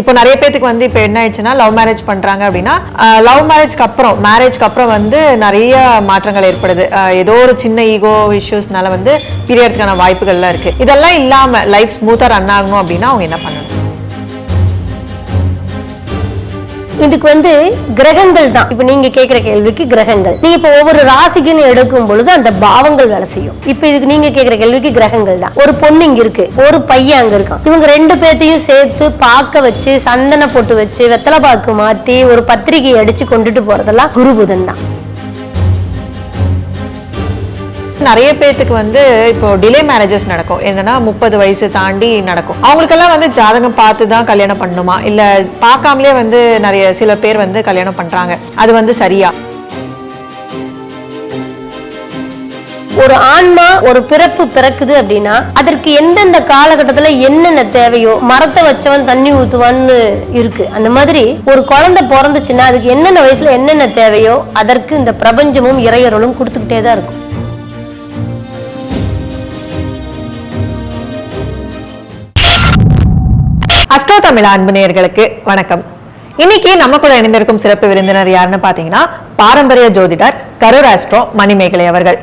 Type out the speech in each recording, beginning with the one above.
இப்போ நிறைய பேத்துக்கு வந்து இப்போ என்ன ஆயிடுச்சுன்னா லவ் மேரேஜ் பண்றாங்க அப்படின்னா லவ் மேரேஜ்க்கு அப்புறம் மேரேஜ்க்கு அப்புறம் வந்து நிறைய மாற்றங்கள் ஏற்படுது. ஏதோ ஒரு சின்ன ஈகோ இஷ்யூஸ்னால வந்து பிரியறதுக்கான வாய்ப்புகள்லாம் இருக்கு. இதெல்லாம் இல்லாம லைஃப் ஸ்மூத்தா ரன் ஆகணும் அப்படின்னா அவங்க என்ன பண்ணணும்? இதுக்கு வந்து கிரகங்கள் தான். இப்ப நீங்க கேக்குற கேள்விக்கு கிரகங்கள். நீங்க இப்ப ஒவ்வொரு ராசிக்குன்னு எடுக்கும் பொழுது அந்த பாவங்கள் வேலை செய்யும். இப்ப இதுக்கு நீங்க கேக்குற கேள்விக்கு கிரகங்கள் தான். ஒரு பொண்ணு இங்க இருக்கு. ஒரு பையன் அங்க இருக்கான். இவங்க ரெண்டு பேர்த்தையும் சேர்த்து பார்க்க வச்சு சந்தன போட்டு வச்சு வெத்தலை பாக்கு மாத்தி ஒரு பத்திரிகை அடிச்சு கொண்டுட்டு போறதெல்லாம் குரு புதன் தான். நிறைய பேர்த்துக்கு வந்து இப்போ டிலே மேரேஜஸ் நடக்கும். என்னன்னா முப்பது வயசு தாண்டி நடக்கும். அவங்களுக்கெல்லாம் வந்து ஜாதகம் பார்த்து தான் கல்யாணம் பண்ணணுமா இல்ல பார்க்காமலே வந்து நிறைய சில பேர் வந்து கல்யாணம் பண்றாங்க. அது வந்து சரியா? ஒரு ஆன்மா ஒரு பிறப்பு பிறக்குது அப்படின்னா அதற்கு எந்தெந்த காலகட்டத்துல என்னென்ன தேவையோ மரத்தை வச்சவன் தண்ணி ஊத்துவான்னு இருக்கு. அந்த மாதிரி ஒரு குழந்தை பிறந்துச்சுன்னா அதுக்கு என்னென்ன வயசுல என்னென்ன தேவையோ அதற்கு இந்த பிரபஞ்சமும் இறையர்களும் கொடுத்துக்கிட்டே தான் இருக்கும். அஸ்ட்ரோ தமிழ் அன்பு வணக்கம். இன்னைக்கு நம்ம கூட இணைந்திருக்கும் சிறப்பு விருந்தினர் யாருன்னு பாத்தீங்கன்னா பாரம்பரிய ஜோதிடர் கரூர் அஸ்ட்ரோ மணிமேகலை அவர்கள்.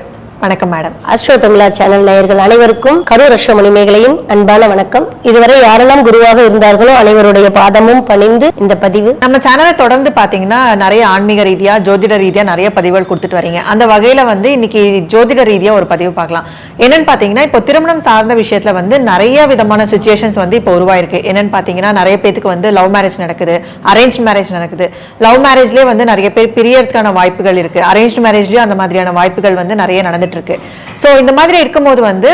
வணக்கம் மேடம் அஸ்ட்ரோ தமிழா சேனல் நேயர்கள் அனைவருக்கும் கரூர் அஸ்ட்ரோ மணிமேகலையின் அன்பான வணக்கம். இதுவரை யாரெல்லாம் குருவாக இருந்தார்களோ அனைவருடைய பாதமும் பணிந்து இந்த பதிவு. நம்ம சேனலை தொடர்ந்து பாத்தீங்கன்னா நிறைய ஆன்மீக ரீதியா ஜோதிட ரீதியா நிறைய பதிவுகள் கொடுத்துட்டு வரீங்க. அந்த வகையில வந்து இன்னைக்கு ஜோதிட ரீதியா ஒரு பதிவு பார்க்கலாம். என்னன்னு பாத்தீங்கன்னா இப்போ திருமணம் சார்ந்த விஷயத்துல வந்து நிறைய விதமான சுச்சுவேஷன்ஸ் வந்து இப்போ உருவாயிருக்கு. என்னன்னு பாத்தீங்கன்னா நிறைய பேத்துக்கு வந்து லவ் மேரேஜ் நடக்குது அரேஞ்ச் மேரேஜ் நடக்குது. லவ் மேரேஜ்லயே வந்து நிறைய பேர் பிரியறதுக்கான வாய்ப்புகள் இருக்கு. அரேஞ்ச் மேரேஜ்லயும் அந்த மாதிரியான வாய்ப்புகள் வந்து நிறைய நடந்துட்டு இருக்கு. ஸோ இந்த மாதிரி இருக்கும்போது வந்து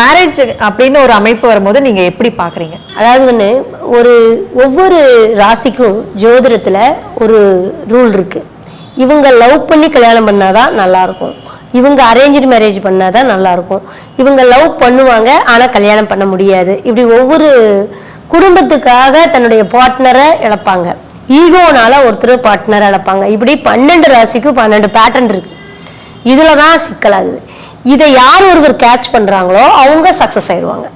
மேரேஜ் அப்படின்னு ஒரு அமைப்பு வரும்போது நீங்க எப்படி பாக்குறீங்க? அதாவது வந்து ஒரு ஒவ்வொரு ராசிக்கும் ஜோதிடத்துல ஒரு ரூல் இருக்கு. இவங்க லவ் பண்ணி கல்யாணம் பண்ணாதான் நல்லா இருக்கும் இவங்க அரேஞ்சு மேரேஜ் பண்ணாதான் நல்லா இருக்கும் இவங்க லவ் பண்ணுவாங்க ஆனா கல்யாணம் பண்ண முடியாது. இப்படி ஒவ்வொரு குடும்பத்துக்காக தன்னுடைய பார்ட்னரை இழப்பாங்க. ஈகோனால ஒருத்தர் பார்ட்னரை இழப்பாங்க. இப்படி பன்னெண்டு ராசிக்கும் பன்னெண்டு பேட்டர்ன் இருக்கு. இதுல தான் சிக்கலாகுது. இதை யார் ஒருவர் கேட்ச் பண்றாங்களோ அவங்க சக்ஸஸ் ஆயிடுவாங்க.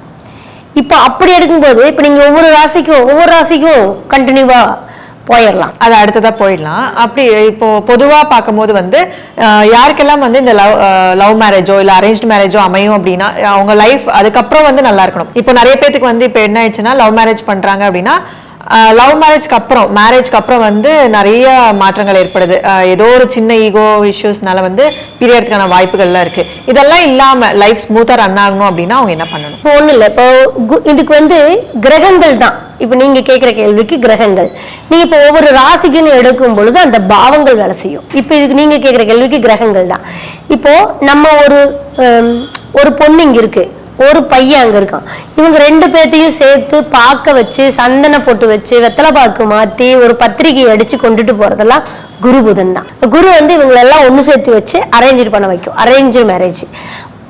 இப்போ அப்படி எடுக்கும்போது இப்போ நீங்கள் ஒவ்வொரு ராசிக்கும் ஒவ்வொரு ராசிக்கும் கண்டினியூவா போயிடலாம். அது அடுத்ததா போயிடலாம். அப்படி இப்போ பொதுவாக பார்க்கும்போது வந்து யாருக்கெல்லாம் வந்து இந்த லவ் லவ் மேரேஜோ இல்லை அரேஞ்ச் மேரேஜோ அமையும் அப்படின்னா அவங்க லைஃப் அதுக்கப்புறம் வந்து நல்லா இருக்கணும். இப்போ நிறைய பேத்துக்கு வந்து இப்போ என்ன ஆயிடுச்சுன்னா லவ் மேரேஜ் பண்றாங்க அப்படின்னா லவ் மேரேஜ்க்கு அப்புறம் மேரேஜ்க்கு அப்புறம் வந்து நிறைய மாற்றங்கள் ஏற்படுது. ஏதோ ஒரு சின்ன ஈகோ இஷ்யூஸ்னால வந்து பிரியறதுக்கான வாய்ப்புகள்லாம் இருக்கு. இதெல்லாம் இல்லாம லைஃப் ஸ்மூத்தா ரன் ஆகணும் அப்படின்னா அவங்க என்ன பண்ணணும்? இப்போ ஒன்றும் இல்லை. இப்போ கு- இதுக்கு வந்து கிரகங்கள் தான். இப்போ நீங்க கேட்குற கேள்விக்கு கிரகங்கள். நீங்க இப்போ ஒவ்வொரு ராசிக்குன்னு எடுக்கும் பொழுது அந்த பாவங்கள் வேலை செய்யும். இப்போ இதுக்கு நீங்க கேட்குற கேள்விக்கு கிரகங்கள் தான். இப்போ நம்ம ஒரு ஒரு பொண்ணு இங்க இருக்கு. ஒரு பையன் அங்க இருக்கான். இவங்க ரெண்டு பேர்த்தையும் சேர்த்து பார்க்க வச்சு சந்தன போட்டு வச்சு வெத்தலை பாக்கு மாத்தி ஒரு பத்திரிகையை அடிச்சு கொண்டுட்டு போறதெல்லாம் குரு புதன் தான் குரு வந்து இவங்களெல்லாம் ஒன்று சேர்த்து வச்சு அரேஞ்ச் பண்ண வைக்கும். அரேஞ்சு மேரேஜ்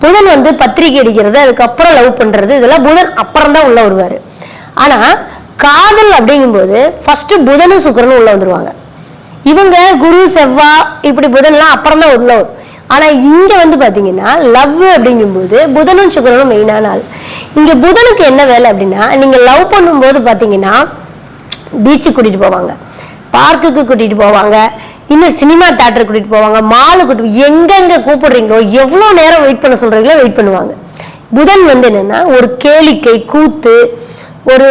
புதன் வந்து பத்திரிகை அடிக்கிறது அதுக்கப்புறம் லவ் பண்றது இதெல்லாம் புதன் அப்புறம் தான் உள்ள வருவார். ஆனா காதல் அப்படிங்கும்போது ஃபர்ஸ்ட் புதனும் சுக்கரனும் உள்ள வந்துருவாங்க. இவங்க குரு செவ்வா இப்படி புதன்லாம் அப்புறம் தான் உள்ள வரும். ஆனால் இங்கே வந்து பார்த்தீங்கன்னா லவ் அப்படிங்கும்போது புதனும் சுக்கரனும் மெயினான ஆள் இங்கே புதனுக்கு என்ன வேலை அப்படின்னா நீங்கள் லவ் பண்ணும்போது பார்த்தீங்கன்னா பீச்சுக்கு கூட்டிகிட்டு போவாங்க. பார்க்குக்கு கூட்டிகிட்டு போவாங்க. இன்னும் சினிமா தேட்டர் கூட்டிகிட்டு போவாங்க. மாலு கூட்டிட்டு எங்கெங்கே கூப்பிடுறீங்களோ எவ்வளோ நேரம் வெயிட் பண்ண சொல்கிறீங்களோ வெயிட் பண்ணுவாங்க. புதன் வந்து என்னென்னா ஒரு கேளிக்கை கூத்து ஒரு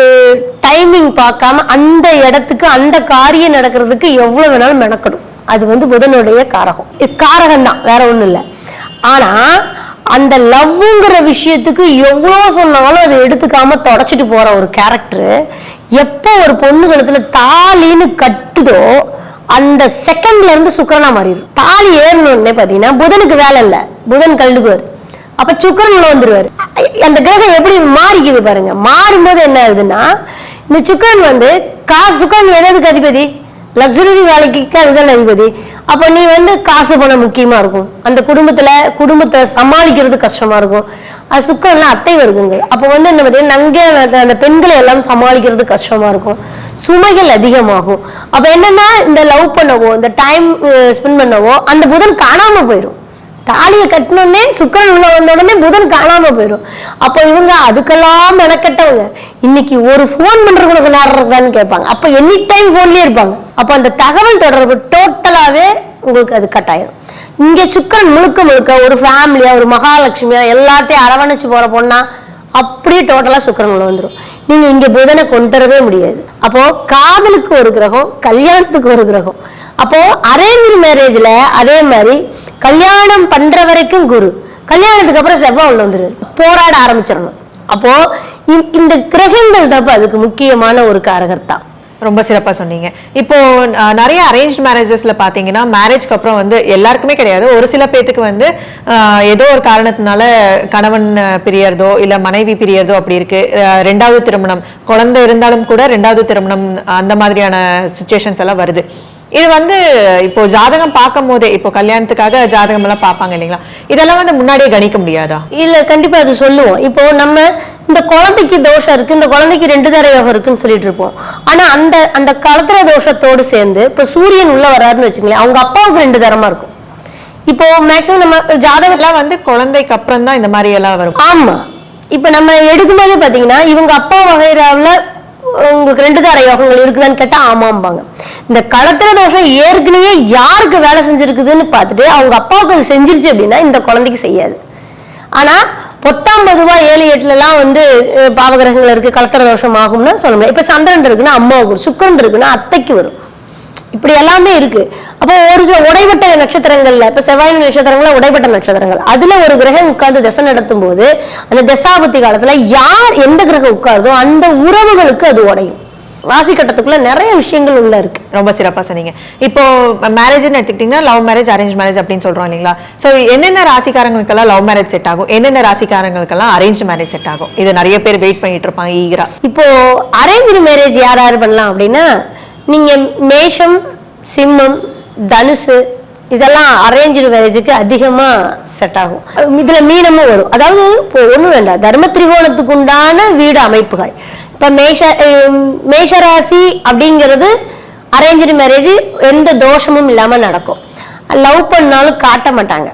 டைமிங் பார்க்காம அந்த இடத்துக்கு அந்த காரியம் நடக்கிறதுக்கு எவ்வளோ வேணாலும் மெனக்கணும். அது வந்து புதனுடைய காரகம். இது காரகம் தான் வேற ஒண்ணும் இல்லை. ஆனா அந்த லவ்ங்கிற விஷயத்துக்கு எவ்வளோ சொன்னாலும் அதை எடுத்துக்காம தொடச்சிட்டு போற ஒரு கேரக்டர் எப்போ ஒரு பொண்ணு கழுத்துல தாலின்னு கட்டுதோ அந்த செகண்ட்ல இருந்து சுக்கரனா மாறிடும் தாலி ஏறணும்னே பாத்தீங்கன்னா புதனுக்கு வேலை இல்லை. புதன் கழுடுக்குவார் அப்ப சுக்கரன் உள்ள வந்துருவாரு அந்த கிரகம் எப்படி மாறிக்குது பாருங்க. மாறும்போது என்ன ஆகுதுன்னா இந்த சுக்கரன் வந்து காசு சுக்கரன் எதாவது அதிபதி? லக்ஸரி வேலைக்கு அதுதான் அதிபதி. அப்ப நீ வந்து காசு பணம் முக்கியமா இருக்கும். அந்த குடும்பத்துல குடும்பத்தை சமாளிக்கிறது கஷ்டமா இருக்கும். அது சுக்கரன்ல அத்தை வருகுங்கள் அப்ப வந்து என்ன பார்த்தீங்கன்னா நங்க அந்த பெண்களை எல்லாம் சமாளிக்கிறது கஷ்டமா இருக்கும். சுமைகள் அதிகமாகும். அப்ப என்னன்னா இந்த லவ் பண்ணவோ இந்த டைம் ஸ்பெண்ட் பண்ணவோ அந்த புதன் காணாம போயிடும் தாலியை கட்டினோடனே சுக்கரன் உள்ள வந்த உடனே புதன் காணாம போயிடும் அப்போ இவங்க அதுக்கெல்லாம் மெனக்கெட்டவங்க. இன்னைக்கு ஒரு ஃபோன் பண்றவங்களுக்கு நேரம் இருக்கான்னு கேட்பாங்க. அப்போ எனி டைம் ஃபோன்லயே இருப்பாங்க. அப்போ அந்த தகவல் தொடர்பு டோட்டலாவே உங்களுக்கு அது கட் ஆயிரும். இங்க சுக்கரன் முழுக்க முழுக்க ஒரு ஃபேமிலியா ஒரு மகாலட்சுமியா எல்லாத்தையும் அரவணைச்சு போற பொண்ணா அப்படியே டோட்டலா சுக்கரன் உள்ள வந்துடும் நீங்க இங்க புதனை கொண்டு வரவே முடியாது. அப்போ காதலுக்கு ஒரு கிரகம் கல்யாணத்துக்கு ஒரு கிரகம். அப்போ அரேஞ்ச் மேரேஜ்ல அதே மாதிரி கல்யாணம் பண்ற வரைக்கும் குரு. கல்யாணத்துக்கு அப்புறம் செவ்வாய் உள்ள வந்துரு. போராட ஆரம்பிச்சிடணும். அப்போ இந்த- இந்த கிரகங்கள் தான் அதுக்கு முக்கியமான ஒரு காரகர்த்தா. ரொம்ப சிறப்பா சொன்னீங்க. இப்போ நிறைய அரேஞ்ச் மேரேஜஸ்ல பாத்தீங்கன்னா மேரேஜ்க்கு அப்புறம் வந்து எல்லாருக்குமே கிடையாது. ஒரு சில பேத்துக்கு வந்து ஏதோ ஒரு காரணத்தினால கணவன் பிரியறதோ இல்ல மனைவி பிரியறதோ அப்படி இருக்கு. ரெண்டாவது திருமணம். குழந்தை இருந்தாலும் கூட ரெண்டாவது திருமணம் அந்த மாதிரியான சுச்சுவேஷன்ஸ் எல்லாம் வருது. இது வந்து இப்போ ஜாதகம் பார்க்கும் போதே இப்போ கல்யாணத்துக்காக ஜாதகம் எல்லாம் பார்ப்பாங்க இல்லைங்களா? இதெல்லாம் வந்து முன்னாடியே கணிக்க முடியாதா? இல்ல கண்டிப்பா அது சொல்லுவோம். இப்போ நம்ம இந்த குழந்தைக்கு தோஷம் இருக்கு இந்த குழந்தைக்கு ரெண்டு தர யோகம் இருக்குன்னு சொல்லிட்டு இருப்போம். ஆனா அந்த அந்த கலத்திர தோஷத்தோடு சேர்ந்து இப்போ சூரியன் உள்ள வராருன்னு வச்சுக்கோங்களேன் அவங்க அப்பாவுக்கு ரெண்டு தரமா இருக்கும். இப்போ மேக்சிமம் நம்ம ஜாதகம் அதெல்லாம் வந்து குழந்தைக்கு அப்புறம் தான் இந்த மாதிரி எல்லாம் வரும். ஆமா. இப்ப நம்ம எடுக்கும்போது பாத்தீங்கன்னா இவங்க அப்பா வகைராவில் உங்களுக்கு ரெண்டு தார யோகங்கள் இருக்குதான்னு கேட்டா ஆமாம்பாங்க. இந்த களத்திர தோஷம் ஏற்கனவே யாருக்கு வேலை செஞ்சிருக்குதுன்னு பார்த்துட்டு அவங்க அப்பாவுக்கு அது செஞ்சிருச்சு அப்படின்னா இந்த குழந்தைக்கு செய்யாது. ஆனா பொத்தாம் பொதுவா ஏழு எட்டுல எல்லாம் வந்து பாவகிரகங்கள் இருக்கு களத்திர தோஷம் ஆகும்னு சொல்ல முடியாது இப்ப சந்திரன் இருக்குன்னா அம்மாவுக்கு வரும். சுக்கரன் இருக்குன்னா அத்தைக்கு வரும். இப்படி எல்லாமே இருக்கு. அப்போ ஒரு சில உடைபட்ட நட்சத்திரங்கள்ல இப்ப செவ்வாய் நட்சத்திரங்கள்ல உடைபட்ட நட்சத்திரங்கள். அதுல ஒரு கிரகம் உட்கார்ந்து திசை நடத்தும் போது அந்த தசாபத்தி காலத்துல யார் எந்த கிரகம் உட்காருதோ அந்த உறவுகளுக்கு அது உடையும். ராசி கட்டத்துக்குள்ள நிறைய விஷயங்கள் உள்ள இருக்கு. ரொம்ப சிறப்பா சொன்னீங்க. இப்போ மேரேஜ்னு எடுத்துக்கிட்டீங்கன்னா லவ் மேரேஜ் அரேஞ்ச் மேரேஜ் அப்படின்னு சொல்றோம் இல்லைங்களா? சோ என்னென்ன ராசிக்காரங்களுக்கெல்லாம் லவ் மேரேஜ் செட் ஆகும்? என்னென்ன ராசிக்காரங்களுக்கெல்லாம் அரேஞ்ச் மேரேஜ் செட் ஆகும்? இது நிறைய பேர் வெயிட் பண்ணிட்டு இருப்பாங்க ஈகரா இப்போ அரேஞ்ச் மேரேஜ் யார் யார் பண்ணலாம் அப்படின்னா நீங்கள் மேஷம் சிம்மம் தனுசு இதெல்லாம் அரேஞ்ச் மேரேஜுக்கு அதிகமாக செட் ஆகும். இதில் மீனமும் வரும். அதாவது இப்போ ஒன்றும் வேண்டாம். தர்ம திரிகோணத்துக்கு உண்டான வீடு அமைப்புகள். இப்போ மேஷ மேஷராசி அப்படிங்கிறது அரேஞ்சு மேரேஜ் எந்த தோஷமும் இல்லாமல் நடக்கும். லவ் பண்ணாலும் காட்ட மாட்டாங்க.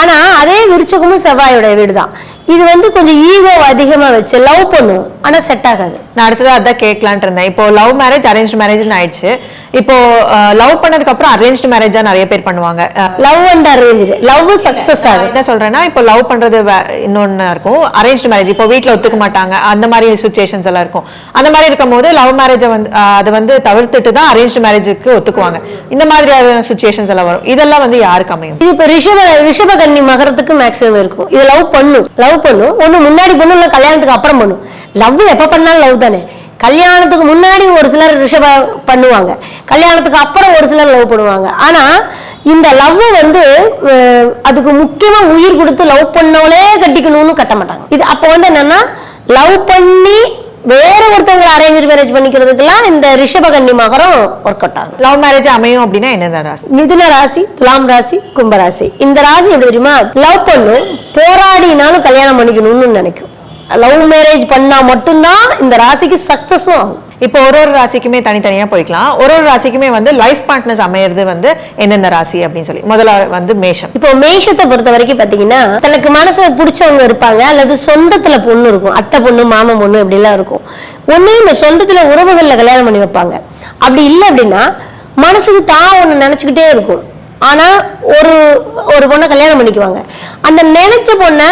ஆனால் அதே விருச்சகமும் செவ்வாயோட வீடு தான் இது வந்து கொஞ்சம் ஈகோ அதிகமா வச்சு லவ் பண்ணும். ஆனா செட் ஆகாது. நான் அடுத்ததா அதான் கேட்கலான்ட்டு இருந்தேன். இப்போ லவ் மேரேஜ் அரேஞ்ச் மேரேஜ்னு ஆயிடுச்சு. இப்போ லவ் பண்ணதுக்கு அப்புறம் அரேஞ்ச் மேரேஜா நிறைய பேர் பண்ணுவாங்க. Love and arrange love success நான் ஆகுது. என்ன சொல்றேன்னா இப்போ லவ் பண்றது வே- இன்னொன்னு இருக்கும். அரேஞ்ச் மேரேஜ் இப்போ வீட்ல ஒத்துக்க மாட்டாங்க. அந்த மாதிரி சுச்சுவேஷன்ஸ் எல்லாம் இருக்கும். அந்த மாதிரி இருக்கும்போது லவ் மேரேஜை வந்து அதை வந்து தவிர்த்துட்டு தான் அரேஞ்ச் மேரேஜுக்கு ஒத்துக்குவாங்க. இந்த மாதிரியான சுச்சுவேஷன்ஸ் எல்லாம் வரும். இதெல்லாம் வந்து யாருக்கு அமையும்? இது இப்ப ரிஷப ரிஷபகன்னி மகரத்துக்கு மேக்ஸிமம் இருக்கும். இது லவ் பண்ணும். லவ் பண்ணும் ஒன்று முன்னாடி பண்ணும் இல்லை கல்யாணத்துக்கு அப்புறம் பண்ணும் லவ் எப்போ பண்ணாலும் லவ் தானே. கல்யாணத்துக்கு முன்னாடி ஒரு சிலர் ரிஷப பண்ணுவாங்க. கல்யாணத்துக்கு அப்புறம் ஒரு சிலர் லவ் பண்ணுவாங்க. ஆனால் இந்த லவ் வந்து அதுக்கு முக்கியமாக உயிர் கொடுத்து லவ் பண்ணவளே கட்டிக்கணும்னு கட்ட மாட்டாங்க. இது அப்போ வந்து என்னன்னா லவ் பண்ணி வேற ஒருத்தவங்க அரேஞ்ச் மேரேஜ் பண்ணிக்கிறதுக்கெல்லாம் இந்த ரிஷபகன்னி மகரம் ஒர்க் அவுட் ஆகும் லவ் மேரேஜ் அமையும் அப்படின்னா என்னென்ன ராசி? மிதுன ராசி துலாம் ராசி கும்ப ராசி. இந்த ராசி எப்படி தெரியுமா? லவ் பண்ணும் போராடினாலும் கல்யாணம் பண்ணிக்கணும்னு நினைக்கும். லவ் மேரேஜ் பண்ணா மட்டும்தான் இந்த ராசிக்கு சக்சஸும் ஆகும். இப்போ ஒரு ஒரு ராசிக்குமே தனித்தனியாக போய்க்கலாம். ஒரு ஒரு ராசிக்குமே வந்து லைஃப் பார்ட்னர்ஸ் அமையிறது வந்து எந்தெந்த ராசி அப்படின்னு சொல்லி. முதல்ல வந்து மேஷம். இப்போ மேஷத்தை பொறுத்த வரைக்கும் பார்த்தீங்கன்னா தனக்கு மனசுல பிடிச்சவங்க இருப்பாங்க அல்லது சொந்தத்தில் பொண்ணு இருக்கும். அத்தை பொண்ணு மாமன் பொண்ணு இப்படிலாம் இருக்கும். ஒன்று இந்த சொந்தத்தில் உறவுகளில் கல்யாணம் பண்ணி வைப்பாங்க. அப்படி இல்லை அப்படின்னா மனசுக்கு தான் ஒன்று நினச்சிக்கிட்டே இருக்கும். ஆனால் ஒரு ஒரு பொண்ணை கல்யாணம் பண்ணிக்குவாங்க. அந்த நினைச்ச பொண்ணை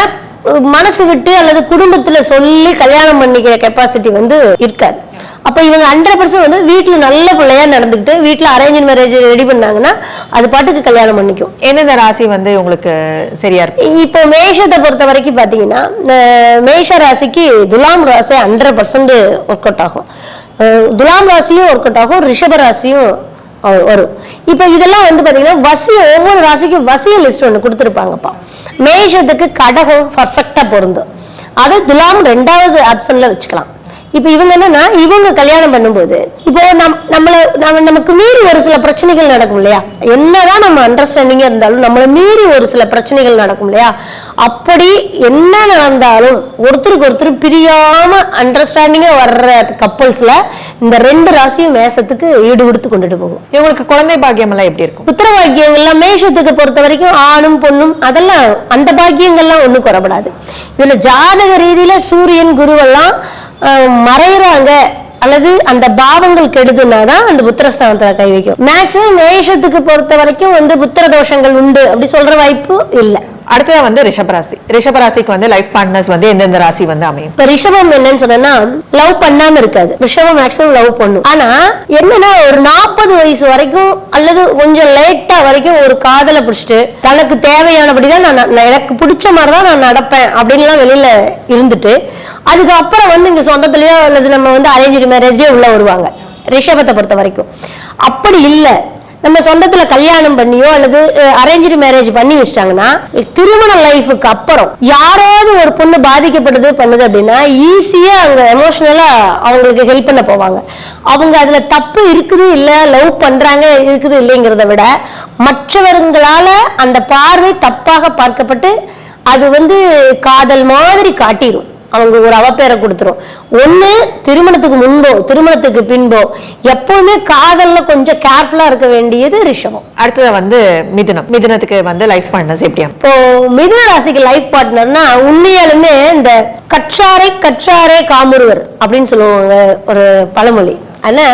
மனசு விட்டு அல்லது குடும்பத்துல சொல்லி கல்யாணம் பண்ணிக்கிற கெப்பாசிட்டி வந்து இருக்காது. அப்ப இவங்க ஹண்ட்ரட் பர்சன்ட் வந்து வீட்டுல நல்ல பிள்ளையா நடந்துக்கிட்டு வீட்டுல அரேஞ்ச் மேரேஜ் ரெடி பண்ணாங்கன்னா அது பாட்டுக்கு கல்யாணம் பண்ணிக்கும். எந்தெந்த ராசி வந்து உங்களுக்கு சரியா இருக்கும் இப்போ மேஷத்தை பொறுத்த வரைக்கும் பார்த்தீங்கன்னா அஹ் மேஷ ராசிக்கு துலாம் ராசி ஹண்ட்ரட் பர்சன்ட் ஒர்க் அவுட் ஆகும் துலாம் ராசியும் ஒர்க் அவுட் ஆகும் ரிஷப ராசியும் வரும் இப்போ இதெல்லாம் வந்து பார்த்தீங்கன்னா வசிய ஒவ்வொரு ராசிக்கும் வசிய லிஸ்ட் ஒன்று கொடுத்துருப்பாங்கப்பா. மேஷத்துக்கு கடகம் பர்ஃபெக்டாக பொருந்தும். அது துலாம் ரெண்டாவது ஆப்ஷனில் வச்சுக்கலாம். இப்போ இவங்க என்னன்னா இவங்க கல்யாணம் பண்ணும்போது இப்போ நம் நம்மள நம்ம நமக்கு மீறி ஒரு சில பிரச்சனைகள் நடக்கும் இல்லையா? என்னதான் நம்ம அண்டர்ஸ்டாண்டிங்கா இருந்தாலும் நம்மளை மீறி ஒரு சில பிரச்சனைகள் நடக்கும் இல்லையா? அப்படி என்ன நடந்தாலும் ஒருத்தருக்கு ஒருத்தர் பிரியாம அண்டர்ஸ்டாண்டிங்கா வர்ற கப்பல்ஸ்ல இந்த ரெண்டு ராசியும் மேசத்துக்கு ஈடு கொடுத்து கொண்டுட்டு போகும். இவங்களுக்கு குழந்தை பாக்கியம் எல்லாம் எப்படி இருக்கும்? புத்திர பாக்கியங்கள்லாம் மேஷத்துக்கு பொறுத்த வரைக்கும் ஆணும் பொண்ணும் அதெல்லாம் அந்த பாக்கியங்கள்லாம் ஒண்ணும் குறைபடாது. இதுல ஜாதக ரீதியில சூரியன் குருவெல்லாம் மறையிறாங்க அல்லது அந்த பாவங்கள் கெடுதுன்னா தான் அந்த புத்திரஸ்தானத்துல கை வைக்கும். மேக்சிமம் மேஷத்துக்கு பொறுத்த வரைக்கும் வந்து புத்திர தோஷங்கள் உண்டு அப்படி சொல்ற வாய்ப்பு இல்லை. அடுத்ததா வந்து ரிஷபராசி ரிஷபராசிக்கு வந்து லைஃப் பார்ட்னர்ஸ் வந்து எந்தெந்த ராசி வந்து அமையும்? இப்ப ரிஷபம் என்னன்னு சொன்னா லவ் பண்ணாம இருக்காது. ரிஷபம் மேக்ஸிமம் லவ் பண்ணும். ஆனா என்னன்னா ஒரு நாற்பது வயசு வரைக்கும் அல்லது கொஞ்சம் லேட்டா வரைக்கும் ஒரு காதலை பிடிச்சிட்டு தனக்கு தேவையானபடிதான் நான் நான் எனக்கு பிடிச்ச மாதிரி தான் நான் நடப்பேன் அப்படின்லாம் வெளியில இருந்துட்டு அதுக்கப்புறம் வந்து இங்க சொந்தத்திலயோ அல்லது நம்ம வந்து அரேஞ்ச் மேரேஜ்லயோ உள்ள வருவாங்க. ரிஷபத்தை பொறுத்த வரைக்கும். அப்படி இல்லை. நம்ம சொந்தத்துல கல்யாணம் பண்ணியோ அல்லது அரேஞ்சு மேரேஜ் பண்ணி வச்சிட்டாங்கன்னா திருமண லைஃபுக்கு அப்புறம் யாராவது ஒரு பொண்ணு பாதிக்கப்படுது பண்ணுது அப்படின்னா ஈஸியா அவங்க எமோஷனலா அவங்களுக்கு ஹெல்ப் பண்ண போவாங்க. அவங்க அதுல தப்பு இருக்குது இல்ல லவ் பண்றாங்க இருக்குது இல்லைங்கிறத விட மற்றவர்களால அந்த பார்வை தப்பாக பார்க்கப்பட்டு அது வந்து காதல் மாதிரி காட்டிடும் அவங்க ஒரு அவப்பேரை கொடுத்துரும். ஒண்ணு திருமணத்துக்கு முன்போ திருமணத்துக்கு பின்போ எப்பவுமே காதல்ல கொஞ்சம் கேர்ஃபுல்லா இருக்க வேண்டியது ரிஷபம். அடுத்தது வந்து மிதுனம். மிதுனத்துக்கு வந்து லைஃப் பார்ட்னர்ஸ் எப்படி அமையும்? இப்போ மிதுன ராசிக்கு லைஃப் பார்ட்னர்னா உண்மையாலுமே இந்த கற்றாரை கற்றாரே காமுருவர் அப்படின்னு சொல்லுவாங்க ஒரு பழமொழி. ஆனா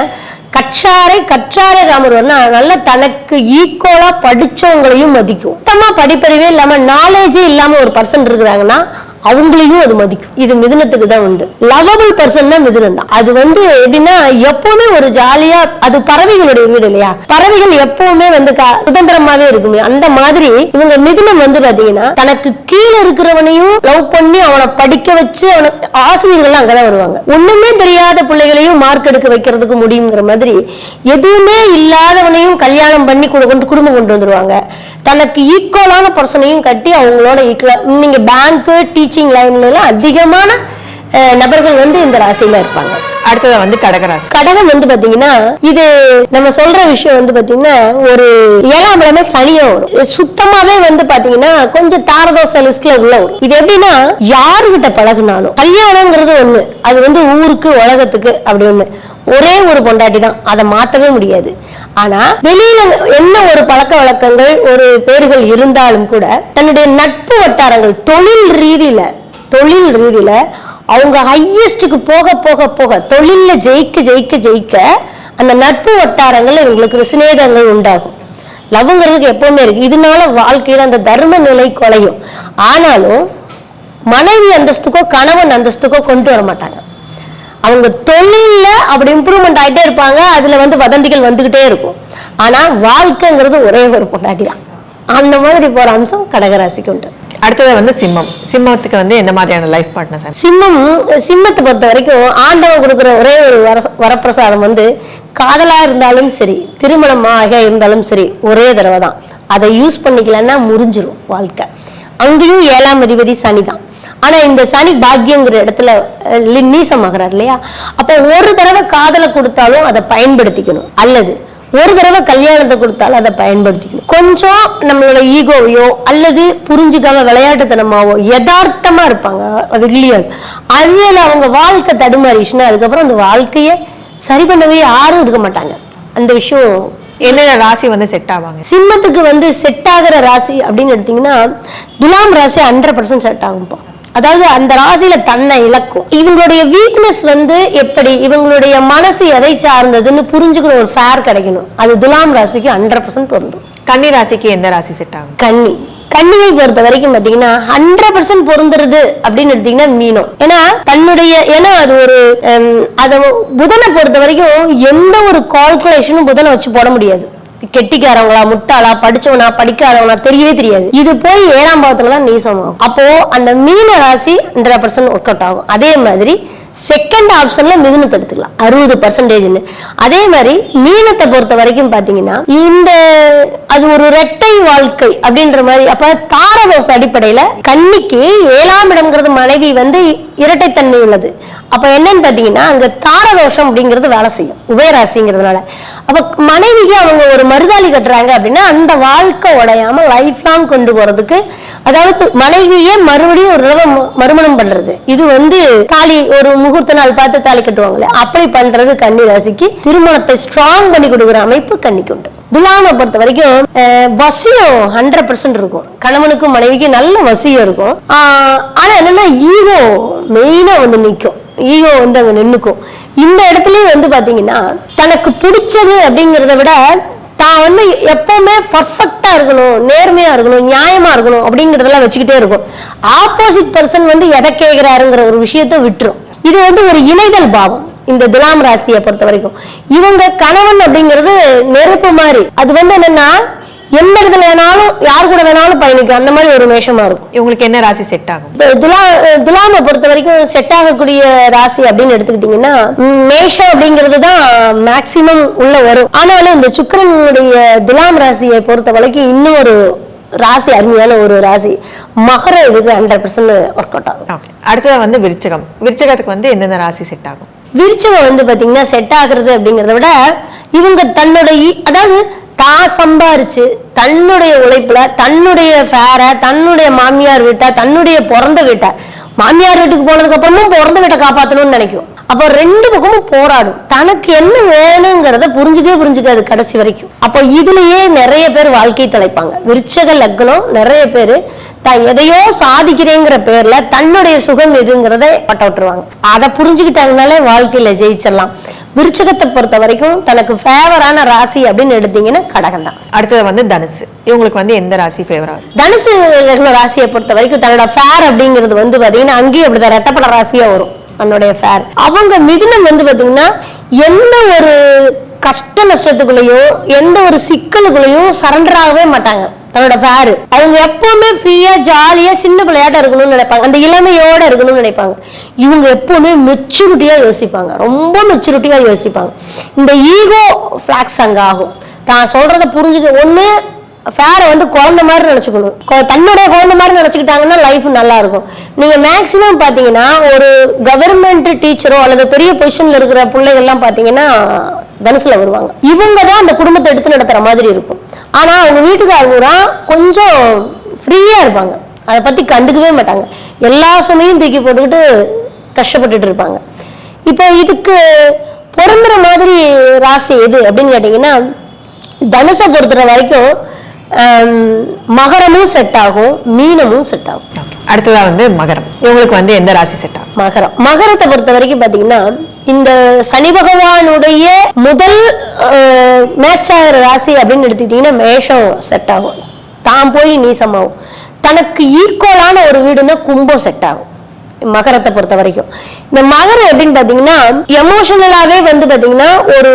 கற்றாரை கற்றாரை காமுருவர்னா நல்ல தனக்கு ஈக்குவலா படிச்சவங்களையும் மதிக்கும். சுத்தமா படிப்பறிவே இல்லாம நாலேஜே இல்லாம ஒரு பர்சன் இருக்கிறாங்கன்னா அவங்களையும் அது மதிக்கும். இது மிதுனத்துக்கு தான் உண்டு. லவபிள் பர்சன் தான் மிதுனம் தான். அது வந்து எப்படின்னா எப்பவுமே ஒரு ஜாலியா அது பறவைகளுடைய வீடு இல்லையா? பறவைகள் எப்பவுமே வந்து சுதந்திரமாவே இருக்குமே. அந்த மாதிரி இவங்க மிதுனம் வந்து பாத்தீங்கன்னா தனக்கு கீழே இருக்கிறவனையும் லவ் பண்ணி அவனை படிக்க வச்சு அவனுக்கு ஆசிரியர்கள்லாம் அங்கதான் வருவாங்க. ஒண்ணுமே தெரியாத பிள்ளைகளையும் மார்க் எடுக்க வைக்கிறதுக்கு முடியுங்கிற மாதிரி எதுவுமே இல்லாதவனையும் கல்யாணம் பண்ணி கொண்டு குடும்பம் கொண்டு வந்துருவாங்க. தனக்கு ஈக்குவலான பர்சனையும் கட்டி அவங்களோட ஈக்குவலா நீங்க பேங்க் டீச்சிங் லைன்ல அதிகமான நபர்கள் வந்து இந்த ராசியில இருப்பாங்க. அடுத்தது வந்து கடகராசி கடகம் வந்து பாத்தீங்கன்னா இது நம்ம சொல்ற விஷயம் வந்து பாத்தீங்கன்னா ஒரு ஏழாம் இடமே சனியா வரும். சுத்தமாவே வந்து பாத்தீங்கன்னா கொஞ்சம் தாரதோச லிஸ்ட்ல உள்ள வரும் இது எப்படின்னா யாருகிட்ட பழகுனாலும் கல்யாணங்கிறது ஒண்ணு அது வந்து ஊருக்கு உலகத்துக்கு அப்படி ஒண்ணு. ஒரே ஒரு பொண்டாட்டி தான் அதை மாத்தவே முடியாது. ஆனா வெளியில என்ன ஒரு பழக்க வழக்கங்கள் ஒரு பேர்கள் இருந்தாலும் கூட தன்னுடைய நட்பு வட்டாரங்கள் தொழில் ரீதியில தொழில் ரீதியில அவங்க ஹையஸ்டுக்கு போக போக போக தொழிலில் ஜெயிக்க ஜெயிக்க ஜெயிக்க அந்த நட்பு வட்டாரங்கள் இவங்களுக்கு சிநேகங்கள் உண்டாகும். லவ்ங்கிறதுக்கு எப்பவுமே இருக்கு. இதனால வாழ்க்கையில அந்த தர்ம நிலை குலையும். ஆனாலும் மனைவி அந்தஸ்துக்கோ கணவன் அந்தஸ்துக்கோ கொண்டு வர மாட்டாங்க. அவங்க தொழிலில் அப்படி இம்ப்ரூவ்மெண்ட் ஆகிட்டே இருப்பாங்க. அதுல வந்து வதந்திகள் வந்துகிட்டே இருக்கும். ஆனா வாழ்க்கைங்கிறது ஒரே ஒரு பொண்டாட்டி தான் அந்த மாதிரி போற அம்சம் கடகராசிக்கு உண்டு. அடுத்தது வந்து சிம்மம். சிம்மத்துக்கு வந்து எந்த மாதிரியான லைஃப் பார்ட்னர்ஸ் சிம்மம் சிம்மத்தை பொறுத்த வரைக்கும் ஆண்டவன் கொடுக்குற ஒரே ஒரு வர வரப்பிரசாதம் வந்து காதலா இருந்தாலும் சரி திருமணமாக இருந்தாலும் சரி ஒரே தடவை தான். அதை யூஸ் பண்ணிக்கலன்னா முறிஞ்சிரும் வாழ்க்கை. அங்கேயும் ஏழாம் அதிபதி சனி தான். ஆனா இந்த சனி பாக்கியங்கிற இடத்துல அஹ், நீசமாகிறார் இல்லையா? அப்போ ஒரு தடவை காதலை கொடுத்தாலும் அதை பயன்படுத்திக்கணும். அல்லது ஒரு தடவை கல்யாணத்தை கொடுத்தாலும் அதை பயன்படுத்திக்கணும். கொஞ்சம் நம்மளோட ஈகோவையோ அல்லது புரிஞ்சுக்காம விளையாட்டுத்தனமாவோ யதார்த்தமா இருப்பாங்க வில்லியல் அதுல அவங்க வாழ்க்கை தடுமாறிச்சுன்னா அதுக்கப்புறம் அந்த வாழ்க்கையை சரி பண்ணவே யாரும் இருக்க மாட்டாங்க. அந்த விஷயம் என்னென்ன ராசி வந்து செட் ஆவாங்க? சிம்மத்துக்கு வந்து செட் ஆகிற ராசி அப்படின்னு எடுத்தீங்கன்னா துலாம் ராசி ஹண்ட்ரட் பர்சன்ட் செட் ஆகும்பா அதாவது அந்த ராசியில தன்னை இழக்கும். இவங்களுடைய வீக்னஸ் வந்து எப்படி? இவங்களுடைய மனசு எதை சார்ந்ததுன்னு புரிஞ்சுக்கிற ஒரு ஃபேர் கிடைக்கணும். அது துலாம் ராசிக்கு ஹண்ட்ரட் பர்சன்ட் பொருந்தும். கன்னி ராசிக்கு எந்த ராசி செட் ஆகும்? கன்னி. கன்னியை பொறுத்த வரைக்கும் பாத்தீங்கன்னா ஹண்ட்ரட் பர்சன்ட் பொருந்துறது அப்படின்னு எடுத்தீங்கன்னா மீனம். ஏன்னா தன்னுடைய ஏன்னா அது ஒரு அத புதனை பொறுத்த வரைக்கும் எந்த ஒரு கால்குலேஷனும் புதனை வச்சு போட முடியாது. கெட்டிக்காரவங்களா முட்டாளா படிச்சவனா படிக்காதவனா தெரியவே தெரியாது. இது போய் ஏழாம் பாவத்துல தான் நீசமாகும். அப்போ அந்த மீன ராசி ஹண்ட்ரட் பர்சன்ட் ஒர்க் அவுட் ஆகும். அதே மாதிரி செகண்ட் ஆப்ஷன்ல மிதுனத்தை எடுத்துக்கலாம். அறுபது பர்சன்டேஜ்னு அதே மாதிரி மீனத்தை பொறுத்த வரைக்கும் பாத்தீங்கன்னா இந்த அது ஒரு ரெட்டை வாழ்க்கை அப்படின்ற மாதிரி அப்ப தாரதோஷ அடிப்படையில கன்னிக்கு ஏழாம் இடம்ங்கிறது மனைவி வந்து இரட்டைத்தன்மை உள்ளது. அப்ப என்னன்னு பாத்தீங்கன்னா அங்க தாரதோஷம் அப்படிங்கிறது வேலை செய்யும். உபயராசிங்கிறதுனால. அப்ப மனைவிக்கு அவங்க ஒரு மருதாளி கட்டுறாங்க அப்படின்னா அந்த வாழ்க்கை உடையாம லைஃப் லாங் கொண்டு போறதுக்கு அதாவது மனைவியே மறுபடியும் ஒரு தடவை ம- மறுமணம் பண்றது. இது வந்து தாலி ஒரு முகூர்த்த நாள் பார்த்து தாலி கட்டுவாங்களே அப்படி பண்றது கன்னி ராசிக்கு திருமணத்தை ஸ்ட்ராங் பண்ணி கொடுக்குற அமைப்பு கன்னிக்கு உண்டு. துலாமை பொறுத்த வரைக்கும் வசியம் ஹண்ட்ரட் பர்சன்ட் இருக்கும். கணவனுக்கும் மனைவிக்கும் நல்ல வசியம் இருக்கும். ஆனா என்னன்னா ஈகோ மெயினா வந்து நிற்கும் ஈகோ வந்து அங்க நின்னுக்கும். இந்த இடத்துலயும் வந்து பாத்தீங்கன்னா தனக்கு பிடிச்சது அப்படிங்கிறத விட தான் வந்து எப்பவுமே பர்ஃபெக்டா இருக்கணும் நேர்மையா இருக்கணும் நியாயமா இருக்கணும் அப்படிங்கறதெல்லாம் வச்சுக்கிட்டே இருக்கும். ஆப்போசிட் பர்சன் வந்து எதை கேட்கிறாருங்கிற ஒரு விஷயத்த விட்டுரும். இது வந்து ஒரு இணைதல் பாவம் இந்த துலாம் ராசியை பொறுத்த வரைக்கும் இவங்க கணவன் அப்படிங்கிறது நெருப்பு மாதிரி. அது வந்து என்னன்னா எந்த இடத்துல வேணாலும் யார் கூட வேணாலும் பயணிக்கும் அந்த மாதிரி ஒரு மேஷமா இருக்கும். இவங்களுக்கு என்ன ராசி செட் ஆகும்? துலா துலாமை பொறுத்த வரைக்கும் செட் ஆகக்கூடிய ராசி அப்படின்னு எடுத்துக்கிட்டீங்கன்னா மேஷம் அப்படிங்கிறது தான் மேக்சிமம் உள்ள வரும். ஆனாலும் இந்த சுக்கிரனுடைய துலாம் ராசியை பொறுத்த வரைக்கும் இன்னும் ஒரு ராசி அருமையான ஒரு ராசி. மகர இதுக்கு ஹண்ட்ரட் பர்சன்ட் ஒர்க் அவுட் ஆகும். ஓகே அடுத்தது வந்து விருச்சகம். விருச்சகத்துக்கு வந்து எந்தெந்த ராசி செட் ஆகும்? விருச்சகம் வந்து பாத்தீங்கன்னா செட் ஆகுறது அப்படிங்கறத விட இவங்க தன்னுடைய அதாவது தான் சம்பாரிச்சு தன்னுடைய உழைப்புல தன்னுடைய ஃபேரை தன்னுடைய மாமியார் வீட்டை தன்னுடைய பிறந்த வீட்டை மாமியார் வீட்டுக்கு போனதுக்கு அப்புறமும் பிறந்த வீட்டை காப்பாற்றணும்னு நினைக்கும். அப்போ ரெண்டு பக்கமும் போராடும். தனக்கு என்ன வேணுங்கிறத புரிஞ்சுக்கவே புரிஞ்சுக்காது கடைசி வரைக்கும். அப்போ இதுலயே நிறைய பேர் வாழ்க்கை தலைப்பாங்க. விருச்சக லக்னம் நிறைய பேர் தான் எதையோ சாதிக்கிறேங்கிற பேர்ல தன்னுடைய சுகம் எதுங்கிறத பட்ட விட்டுருவாங்க அதை புரிஞ்சுக்கிட்டாங்கனாலே வாழ்க்கையில ஜெயிச்சிடலாம். விருச்சகத்தை பொறுத்த வரைக்கும் தனக்கு ஃபேவரான ராசி அப்படின்னு எடுத்தீங்கன்னா கடகம் தான். அடுத்தது வந்து தனுசு. இவங்களுக்கு வந்து எந்த ராசி ஃபேவர் தனுசு ராசியை பொறுத்த வரைக்கும் தன்னோட ஃபேர் அப்படிங்கிறது வந்து பாத்தீங்கன்னா அங்கேயும் அப்படிதான் ரெட்டப்பட ராசியா வரும். தன்னுடைய ஃபேர் அவங்க மிதுனம் வந்து பார்த்தீங்கன்னா எந்த ஒரு கஷ்ட நஷ்டத்துக்குள்ளேயோ எந்த ஒரு சிக்கலுக்குள்ளேயும் சரண்டர் ஆகவே மாட்டாங்க. தன்னோட ஃபேரு அவங்க எப்பவுமே ஃப்ரீயா ஜாலியா சின்ன பிள்ளையாட்ட இருக்கணும்னு நினைப்பாங்க. அந்த இளமையோட இருக்கணும்னு நினைப்பாங்க. இவங்க எப்பவுமே மெச்சூரிட்டியா யோசிப்பாங்க. ரொம்ப மெச்சூரிட்டியா யோசிப்பாங்க. இந்த ஈகோ ஃபிளாக்ஸ் அங்க ஆகும். தான் சொல்றத புரிஞ்சுக்க ஒன்று ஃபேரை வந்து குழந்தை மாதிரி நினச்சிக்கணும். தன்னுடைய குழந்தை மாதிரி நினச்சிக்கிட்டாங்கன்னா லைஃப் நல்லா இருக்கும் நீங்கள் மேக்ஸிமம் பார்த்தீங்கன்னா ஒரு கவர்மெண்ட் டீச்சரோ அல்லது பெரிய பொசிஷனில் இருக்கிற பிள்ளைகள்லாம் பார்த்தீங்கன்னா தனுசுல வருவாங்க. இவங்க தான் அந்த குடும்பத்தை எடுத்து நடத்துகிற மாதிரி இருக்கும். ஆனால் அவங்க வீட்டுக்காரங்க கொஞ்சம் ஃப்ரீயாக இருப்பாங்க. அதை பற்றி கண்டுக்கவே மாட்டாங்க. எல்லா சுமையும் தூக்கி போட்டுக்கிட்டு கஷ்டப்பட்டுட்டு இருப்பாங்க. இப்போ இதுக்கு பொருந்துற மாதிரி ராசி எது அப்படின்னு கேட்டிங்கன்னா தனுசை பொறுத்துற வரைக்கும் மகரமும் செட் ஆகும் மீனமும் செட் ஆகும். அடுத்ததா வந்து மகரம். இவங்களுக்கு வந்து எந்த ராசி செட் ஆகும்? மகரம். மகரத்தை பொறுத்த வரைக்கும் பாத்தீங்கன்னா இந்த சனி பகவானுடைய முதல் மேட்ச் ஆகிற ராசி அப்படின்னு எடுத்துக்கிட்டீங்கன்னா மேஷம் செட் ஆகும். தான் போய் நீசமாகும். தனக்கு ஈக்குவலான ஒரு வீடுன்னா கும்பம் செட் ஆகும். மகரத்தை பொறுத்த வரைக்கும். இந்த மகரம் எப்படின்னு பாத்தீங்கன்னா எமோஷனலாவே வந்து பாத்தீங்கன்னா ஒரு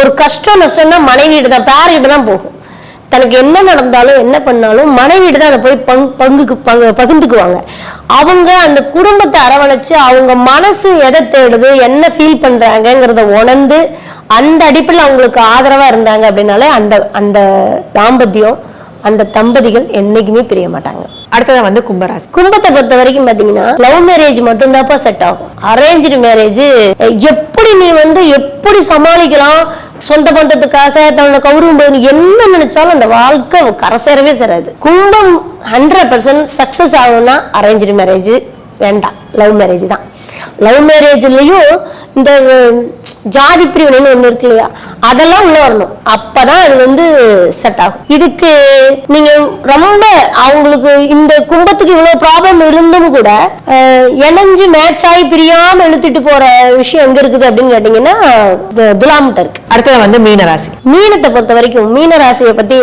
ஒரு கஷ்டம் நஷ்டம்னா மனைவிட்டு தான் பேரிட்டு தான் போகும். தனக்கு என்ன நடந்தாலும் என்ன பண்ணாலும் மனைவிட்டு தான் அதை போய் பங்கு பங்குக்கு பங்கு பகிர்ந்துக்குவாங்க. அவங்க அந்த குடும்பத்தை அரவணைச்சு அவங்க மனசு எதை தேடுது என்ன ஃபீல் பண்ணுறாங்கங்கிறத உணர்ந்து அந்த அடிப்பில் அவங்களுக்கு ஆதரவாக இருந்தாங்க அப்படின்னாலே அந்த அந்த தாம்பத்தியம் அந்த தம்பதிகள் என்னைக்குமே பிரிய மாட்டாங்க. அடுத்ததா வந்து கும்பராசி. கும்பத்தை பொறுத்த வரைக்கும் பாத்தீங்கன்னா லவ் மேரேஜ் மட்டும்தான்ப்பா செட் ஆகும். அரேஞ்சு மேரேஜ் எப்படி நீ வந்து எப்படி சமாளிக்கலாம்? சொந்த பந்தத்துக்காக தன்னோட கௌரவம் என்ன நினைச்சாலும் அந்த வாழ்க்கை கரை சேரவே சேராது. கும்பம் ஹண்ட்ரட் பர்சன்ட் சக்சஸ் ஆகும்னா அரேஞ்சு மேரேஜ் வேண்டாம். லவ் மேரேஜ் தான். லவ் மேரேஜ்லயும் இந்த ஜாதி பிரிவினைன்னு ஒண்ணு இருக்கு இல்லையா? அதெல்லாம் உள்ள வரணும். அப்பதான் அது வந்து செட் ஆகும். இதுக்கு நீங்க ரொம்ப அவங்களுக்கு இந்த கும்பத்துக்கு இவ்வளவு ப்ராப்ளம் இருந்தும் கூட இணைஞ்சு மேட்ச் ஆகி பிரியாம இழுத்துட்டு போற விஷயம் எங்க இருக்குது அப்படின்னு கேட்டீங்கன்னா து- துலாம்கிட்ட இருக்கு. அடுத்தது வந்து மீன ராசி. மீனத்தை பொறுத்த வரைக்கும் மீன ராசியை பத்தி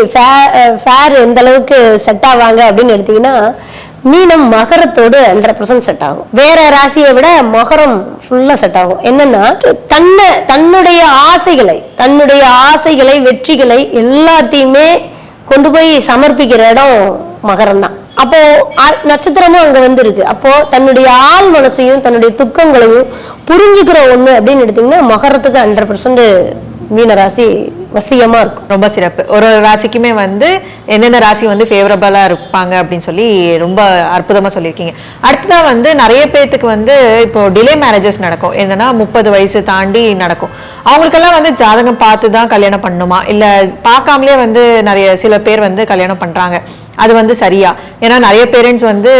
ஃபேர் எந்த அளவுக்கு செட் ஆவாங்க அப்படின்னு எடுத்தீங்கன்னா மீனம் மகரத்தோடு ஹண்ட்ரட் பர்சன்ட் செட் ஆகும். வேற ராசியை விட மகரம் ஃபுல்லா செட் ஆகும். என்னன்னா தன்னை தன்னுடைய ஆசைகளை தன்னுடைய ஆசைகளை வெற்றிகளை எல்லாத்தையுமே கொண்டு போய் சமர்ப்பிக்கிற இடம் மகரம் தான் அப்போ அ- நட்சத்திரமும் அங்க வந்து இருக்கு அப்போ தன்னுடைய ஆள் மனசையும் தன்னுடைய துக்கங்களையும் புரிஞ்சுக்கிற ஒண்ணு அப்படின்னு எடுத்தீங்கன்னா மகரத்துக்கு ஹண்ட்ரட் பர்சன்ட் மீனராசி வசியமா இருக்கும். ரொம்ப சிறப்பு. ஒரு ஒரு ராசிக்குமே வந்து எந்தெந்த ராசி வந்து ஃபேவரபிளா இருப்பாங்க அப்படின்னு சொல்லி ரொம்ப அற்புதமா சொல்லியிருக்கீங்க. அடுத்ததா வந்து நிறைய பேர்த்துக்கு வந்து இப்போ டிலே மேரேஜஸ் நடக்கும். என்னன்னா முப்பது வயசு தாண்டி நடக்கும். அவங்களுக்கெல்லாம் வந்து ஜாதகம் பார்த்து தான் கல்யாணம் பண்ணணுமா இல்ல பார்க்காமலே வந்து நிறைய சில பேர் வந்து கல்யாணம் பண்றாங்க. அது வந்து சரியா? ஏன்னா நிறைய பேரண்ட்ஸ் வந்து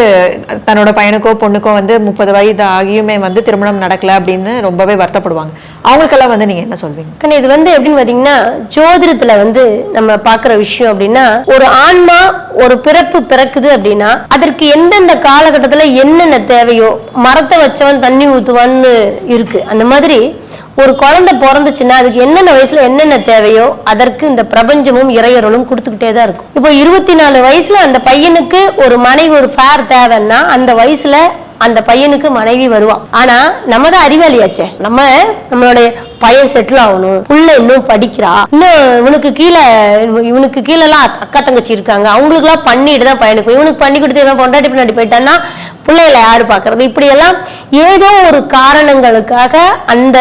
தன்னோட பையனுக்கோ பொண்ணுக்கோ வந்து முப்பது வயது ஆகியுமே வந்து திருமணம் நடக்கல அப்படின்னு ரொம்பவே வருத்தப்படுவாங்க. அவங்களுக்கெல்லாம் வந்து நீங்க என்ன சொல்வீங்க? இது வந்து எப்படின்னு பாத்தீங்கன்னா ஜோதிடத்துல வந்து நம்ம பாக்குற விஷயம் அப்படின்னா ஒரு ஆன்மா ஒரு பிறப்பு பிறக்குது அப்படின்னா அதற்கு எந்தெந்த காலகட்டத்துல என்னென்ன தேவையோ மரத்தை வச்சவன் தண்ணி ஊத்துவான்னு இருக்கு. அந்த மாதிரி ஒரு குழந்தை பிறந்துச்சுன்னா அதுக்கு என்னென்ன வயசுல என்னென்ன தேவையோ அதற்கு இந்த பிரபஞ்சமும் இறையருளும் கொடுத்துக்கிட்டே தான் இருக்கும். இப்போ இருபத்தி நாலு வயசுல அந்த பையனுக்கு ஒரு மனைவி ஒரு ஃபேர் தேவைன்னா அந்த வயசுல அந்த பையனுக்கு மனைவி வருவான் ஆனா நம்ம தான் அறிவாளியாச்சே. நம்ம நம்மளுடைய பையன் செட்டில் ஆகணும். புள்ள இன்னும் படிக்கிறா. இன்னும் இவனுக்கு கீழே இவனுக்கு கீழே எல்லாம் அக்கா தங்கச்சி இருக்காங்க. அவங்களுக்குலாம் பண்ணிட்டு தான் பையனுக்கு இவனுக்கு பண்ணி கொடுத்து இவன் பொண்டாட்டி பின்னாடி போயிட்டான்னா பிள்ளைகளை யாரு பாக்குறது இப்படி எல்லாம் ஏதோ ஒரு காரணங்களுக்காக அந்த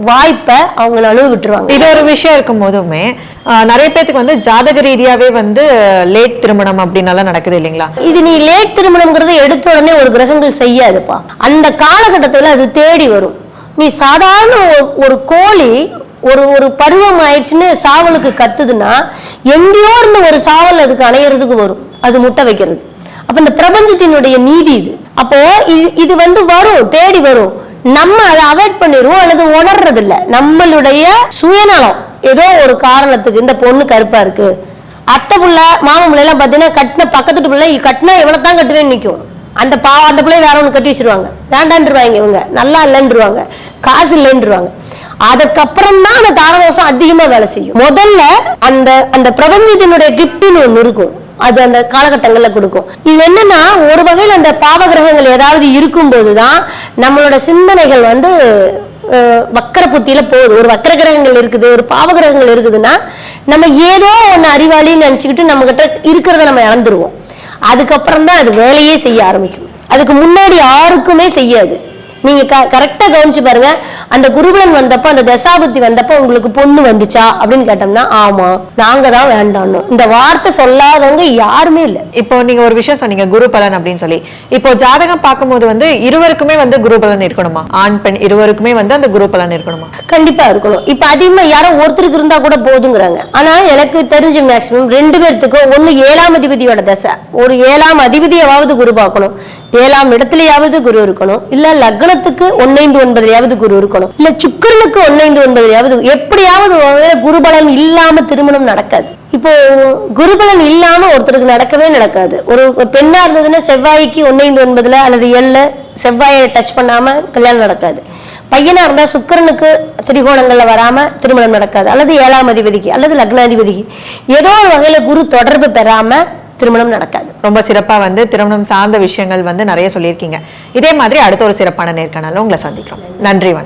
வாய்ப்பை அவங்க நழுவு விட்டுருவாங்க. இது ஒரு விஷயம் இருக்கும் போதுமே நிறைய பேத்துக்கு வந்து ஜாதக ரீதியாவே வந்து லேட் திருமணம் அப்படின்னாலாம் நடக்குது இல்லைங்களா? இது நீ லேட் திருமணம்ங்கிறது எடுத்த உடனே ஒரு கிரகங்கள் செய்யாதுப்பா. அந்த காலகட்டத்தில் அது தேடி வரும். நீ சாதாரண ஒரு- ஒரு கோழி ஒரு ஒரு பருவம் ஆயிடுச்சுன்னு சாவலுக்கு கத்துதுன்னா எங்கேயோ இருந்து ஒரு சாவல் அதுக்கு அணையறதுக்கு வரும். அது முட்டை வைக்கிறது. அப்ப இந்த பிரபஞ்சத்தினுடைய நீதி இது. அப்போ இது இது வந்து வரும் தேடி வரும். நம்ம அதை அவாய்ட் பண்ணிடுவோம் அல்லது உணர்றது இல்ல நம்மளுடைய சுயநலம். ஏதோ ஒரு காரணத்துக்கு இந்த பொண்ணு கருப்பா இருக்கு. அத்தை புள்ள மாமன் பிள்ளை எல்லாம் பார்த்தீங்கன்னா கட்டின பக்கத்து பிள்ளை கட்டினா இவ்வளவு தான் கட்டுவேன்னு நிற்கும் அந்த பா அந்த பிள்ளை வேற ஒன்று கட்டி வச்சிருவாங்க. வேண்டான்ருவாங்க இவங்க. நல்லா இல்லைன்றுவாங்க. காசு இல்லைன்றுவாங்க. அதுக்கப்புறம் தான் அந்த தாரதோஷம் அதிகமா வேலை செய்யும். முதல்ல அந்த அந்த பிரபஞ்சத்தினுடைய கிஃப்ட்னு ஒன்று இருக்கும். அது அந்த காலகட்டங்களில் கொடுக்கும். இது என்னன்னா ஒரு வகையில் அந்த பாவகிரகங்கள் ஏதாவது இருக்கும்போது தான் நம்மளோட சிந்தனைகள் வந்து வக்கர புத்தியில போகுது. ஒரு வக்கர கிரகங்கள் இருக்குது ஒரு பாவகிரகங்கள் இருக்குதுன்னா நம்ம ஏதோ ஒன்று அறிவாளின்னு நினச்சிக்கிட்டு நம்ம கிட்ட இருக்கிறத நம்ம இழந்துருவோம். அதுக்கப்புறம் தான் அது வேலையே செய்ய ஆரம்பிக்கும். அதுக்கு முன்னாடி யாருக்குமே செய்யாது. நீங்க கரெக்டா கவனிச்சு பாருங்க. அந்த குருகுலன் வந்தப்ப அந்த தசாபுத்தி வந்தப்ப உங்களுக்கு பொண்ணு வந்துச்சா? அப்படின்னு கேட்டோம்னா ஆமா. நாங்க தான் வேண்டாம்னு. இந்த வார்த்தை சொல்லாதவங்க யாருமே இல்லை. இப்போ நீங்க ஒரு விஷயம் சொன்னீங்க குரு பலன் அப்படின்னு சொல்லி. இப்போ ஜாதகம் பார்க்கும்போது வந்து இருவருக்குமே வந்து குரு பலன் இருக்கணுமா? ஆண் பெண் இருவருக்குமே வந்து அந்த குரு பலன் இருக்கணுமா? கண்டிப்பா இருக்கணும். இப்ப அதிகமா யாரோ ஒருத்தருக்கு இருந்தா கூட போதுங்கிறாங்க. ஆனா எனக்கு தெரிஞ்ச மேக்சிமம் ரெண்டு பேர்த்துக்கும் ஒண்ணு ஏழாம் அதிபதியோட தசை. ஒரு ஏழாம் அதிபதியாவது குரு பார்க்கணும். ஏழாம் இடத்துலயாவது குரு இருக்கணும். இல்ல லக்னத்துக்கு ஒன்னைந்து ஒன்பதையாவது குரு இருக்கணும். இல்ல சுக்கரனுக்கு ஒன்னைந்து ஒன்பதையாவது எப்படியாவது குருபலன் இல்லாம திருமணம் நடக்காது. இப்போ குருபலன் இல்லாம ஒருத்தருக்கு நடக்கவே நடக்காது. ஒரு பெண்ணா இருந்ததுன்னா செவ்வாய்க்கு ஒன்னைந்து ஒன்பதுல அல்லது ஏழுல செவ்வாயை டச் பண்ணாம கல்யாணம் நடக்காது. பையனா இருந்தா சுக்கிரனுக்கு திரிகோணங்கள்ல வராம திருமணம் நடக்காது. அல்லது ஏழாம் அதிபதிக்கு அல்லது லக்னாதிபதிக்கு ஏதோ ஒரு வகையில குரு தொடர்பு பெறாம திருமணம் நடக்காது. ரொம்ப சிறப்பா வந்து திருமணம் சார்ந்த விஷயங்கள் வந்து நிறைய சொல்லியிருக்கீங்க. இதே மாதிரி அடுத்த ஒரு சிறப்பான நேர்காணலும் உங்களை சந்திக்கிறோம். நன்றி வணக்கம்.